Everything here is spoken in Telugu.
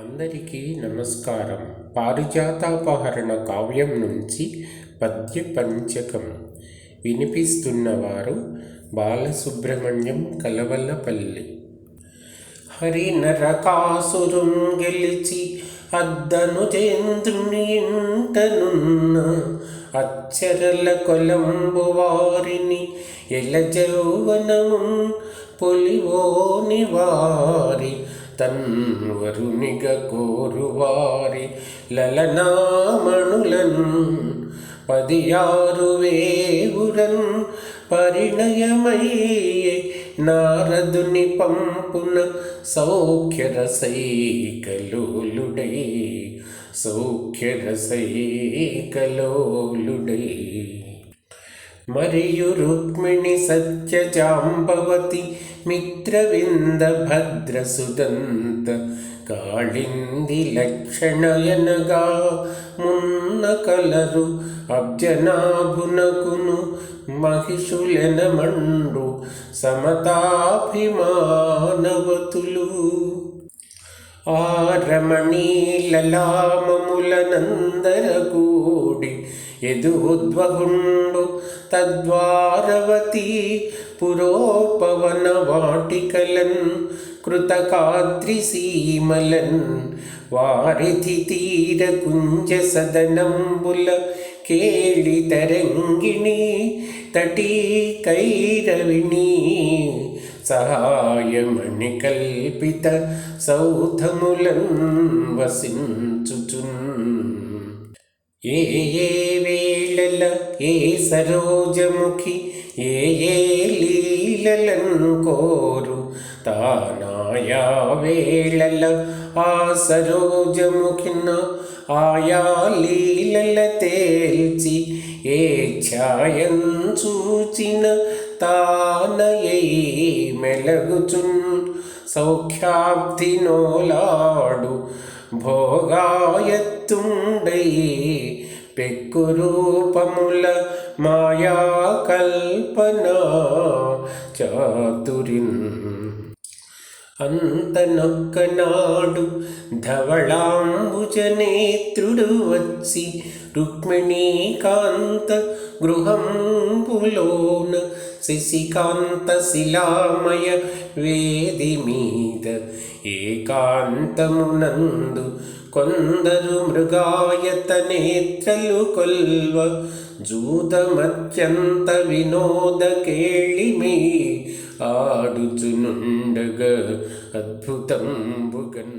అందరికీ నమస్కారం. పారిజాతాపహరణ కావ్యం నుంచి పద్య పంచకం వినిపిస్తున్నవారు బాలసుబ్రహ్మణ్యం కలవల్లపల్లి. హరి నరకాసురుం గెలిచి అద్దను జేంద్రుని ఇంటనున్న అచ్చరల కొలంబు వారిని ఎలజౌవనమున్ పొలివోని వారి తన్వరునిగ కోరువారి లలనామణులన్ పదియారు వేవురన్ పరిణయమయ్యే నారదుని పంపున సౌఖ్యరసైకలోలుడై సౌఖ్యరసైకలోలుడై. మరియు రుక్మిణి సత్యజాంబవతి మిత్రవింద భద్రసుదంత కాళింది లక్షణయనగా మున్న కలరు అబ్జనాభునకును మహిషులెనమండు సమతాభిమానవతులు. ఆరమణీలలామములనందరగూడి ఎదుద్వహుండు తద్వారవతి పురోపవన వాటికలన్ కృతకాద్రిసీమలన్ వారిధి తీర కుంజ సదనంబుల కేళి తరంగిణి తటీ కైరవిణి సహాయమణి కల్పిత సౌధములం వసించుచున్ ఏ ఏ వేళల ఏ సరోజముఖి ఏ ఏ లీలలను కోరు తానాయా వేళల ఆ సరోజముఖిన ఆయా లీలల తేల్చి ఏ ఛాయం చూచిన తానయై మెలగుచున్ సౌఖ్యాబ్ది నోలాడు భోగాయత్తుండై పెక్కు రూపముల మాయా కల్పన చాతురిన్. అంతనొక్కనాడు ధవళాంబుజనేత్రుడు వచ్చి రుక్మిణీకాంత గృహంబులోన శశికాంత శిలామయ వేది మీద ఏకాంతమునందు కొందరు మృగాయత నేత్రలు కొల్వ జూతమత్యంత వినోద కేళిమి ఆడుచునుండగా అద్భుతంబుగన్